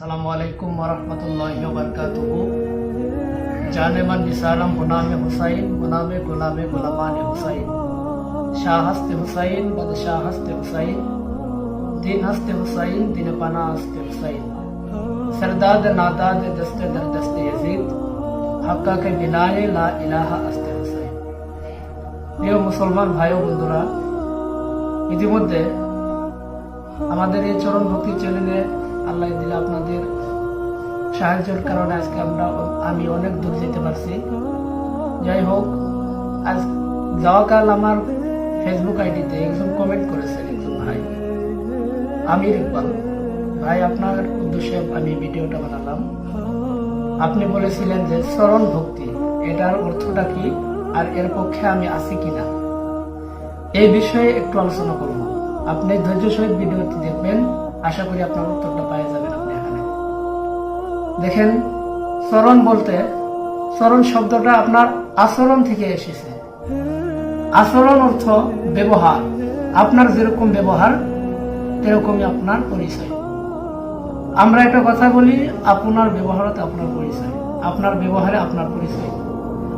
अस्सलाम वालेकुम वरहमतुल्लाहि वबरकातुहू जाने मन निसारम गुनाम हुसैन गुनाम गुलाम गुलामान हुसैन शाह हस्ते हुसैन बदशाह हस्ते हुसैन दिन हस्ते हुसैन दिन पना हस्ते हुसैन सरदाद नादाद दस्ते दर दस्ते यजीद हक्का के बिनाए ला इलाहा अस्ते হুসাইন প্রিয় মুসলমান ভাই ও বন্ধুরা ইতিমধ্যে আমাদের এই চরণ ভক্তি চ্যানেলে আল্লাহ দিলে আপনাদের সাহায্যের কারণে আজকে আমরা, আমি অনেক দূর যেতে পারছি। যাই হোক, আজ যাওয়াকাল আমার ফেসবুক আইডিতে একজন কমেন্ট করেছেন, একজন ভাই। আমির ইকবাল। ভাই, আপনার উদ্দেশ্যে আমি ভিডিওটা বানালাম। আপনি বলেছিলেন যে চরণ ভক্তি, এটার অর্থটা কি আর এর পক্ষে আমি আছি কিনা? এই বিষয়ে একটু আলোচনা করব। আপনি ধৈর্য সহিত ভিডিওটি দেখবেন। আশা করি আপনার উত্তরটা পেয়ে যাবেন আপনি এখানে। দেখেন চরণ বলতে চরণ শব্দটা আপনার আচরণ থেকে এসেছে। আচরণ অর্থ ব্যবহার। আপনার যেরকম ব্যবহার এরকমই আপনার পরিচয়। আমরা একটা কথা বলি, আপনার ব্যবহারতে আপনার পরিচয়। আপনার ব্যবহারে আপনার পরিচয়।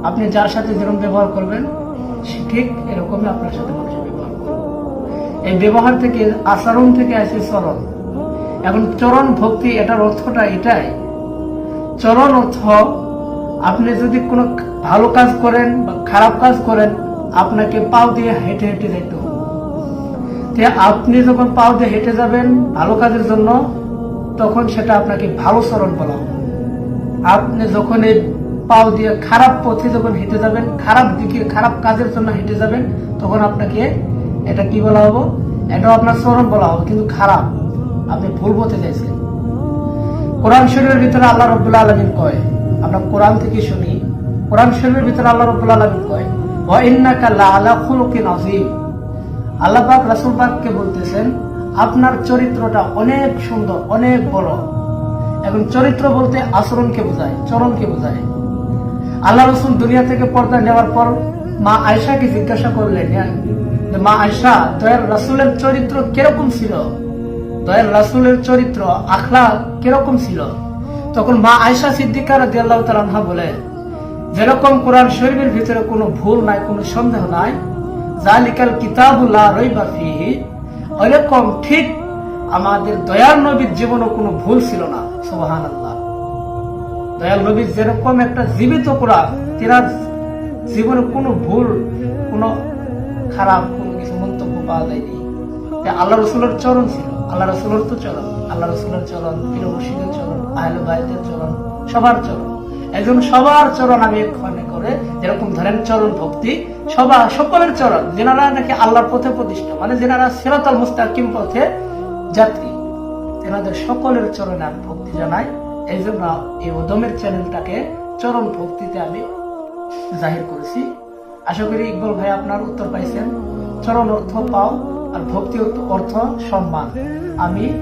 আপনি যার সাথে যেরকম ব্যবহার করবেন ঠিক এরকমই আপনার সাথে মানুষ ব্যবহার করবে এই ব্যবহার থেকে, আচরণ থেকে আসে চরণ। এখন চরণ ভক্তি এটার অর্থটা এটাই। চরণ অর্থ, আপনি যদি কোনো ভালো কাজ করেন বা খারাপ কাজ করেন, আপনাকে পাও দিয়ে হেঁটে হেঁটে যেতে হবে। আপনি যখন পাও দিয়ে হেঁটে যাবেন ভালো কাজের জন্য, তখন সেটা আপনাকে ভালো চরণ বলা হবে। আপনি যখন এই পাও দিয়ে খারাপ পথে যখন হেঁটে যাবেন, খারাপ দিকে, খারাপ কাজের জন্য হেঁটে যাবেন, তখন আপনাকে এটা কি বলা হব? এটাও আপনার চরণ বলা হবে কিন্তু খারাপ। আপনি ভুল পথে যাইছেন কোরআন শরীফের ভিতরে আল্লাহ রব্বুল আলমিন কয় আমরা কোরআন থেকে শুনি কোরআন শরীফের ভিতরে আল্লাহ রব্বুল আলমিন কয় আপনার চরিত্রটা অনেক সুন্দর অনেক বড়। এখন চরিত্র বলতে আচরণকে বোঝায় চরণকে বোঝায়। আল্লাহ রসুল দুনিয়া থেকে পর্দা নেওয়ার পর মা আয়সাকে জিজ্ঞাসা করলেন হ্যাঁ, মা চরিত্র কীরকম ছিল? চরিত্র আখলা ছিল? তখন মা আয়সা বলে, যেরকম কোরআন ভিতরে কোনো ভুল নাই, কোনো সন্দেহ নাই কিতাবুল্লাহ ওইরকম ঠিক আমাদের দয়ার নবীর জীবনে কোনো ভুল ছিল না। সুবহান আল্লাহ দয়াল নবী যেরকম একটা জীবিত কোরআন, তেনার জীবনে কোনো ভুল, কোনো খারাপ পাওয়া যায়নি আল্লাহ রসুলের চরণ ছিল। আল্লাহ রসুলের তো চরণ। আল্লাহ রসুলের চরণ পীর মুর্শিদের চরণ, আহলে বাইদের চরণ, সবার চরণ। একজন সবার চরণ আমি এখানে করে, যেরকম ধরেন চরণ ভক্তি সবার সকলের চরণ, যেনারা নাকি আল্লাহর পথে প্রতিষ্ঠা মানে যেনারা সিরাতাল মুস্তাকিম পথে যাত্রী, তেনাদের সকলের চরণে আমি ভক্তি জানাই। এই জন্য এই ওদমের চ্যানেলটাকে চরণ ভক্তিতে আমি জাহির করেছি। আশা করি ইকবল ভাই আপনার উত্তর পাইছেন। চরণ অর্থ পাও আর ভক্তি অর্থ- সম্মান। আমি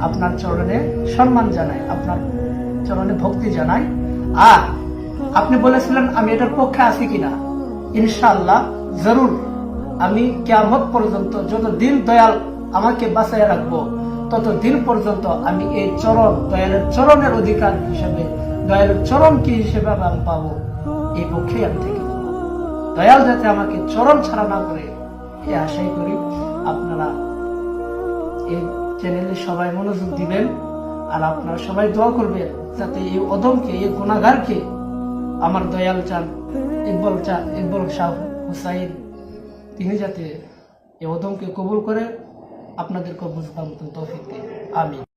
আপনার চরণে সম্মান জানাই, আপনার চরণে ভক্তি জানাই। আর আপনি বলেছিলেন, আমি এটার পক্ষে আছি কিনা? ইনশাআল্লাহ, জরুর। আমি কেমত পর্যন্ত যত দিন দয়াল আমাকে বাঁচাই রাখব, তত দিন পর্যন্ত আমি এই চরণ, দয়ালের চরণের অধিকার হিসেবে, দয়ালের চরণ কি হিসেবে আমি পাবো? এই পক্ষেই আমি থেকে দয়াল যাতে আমাকে চরণ ছাড়া না করে এই আশাই করি আপনারা এই চ্যানেলে সবাই মনোযোগ দিবেন আর আপনারা সবাই দোয়া করবেন যাতে এই অদমকে এই গুণাগারকে আমার দয়াল চান, ইকবল চান ইকবল শাহ হুসাইন, তিনি যাতে এই অদমকে কবুল করে আপনাদের কবুল তৌফিক আমি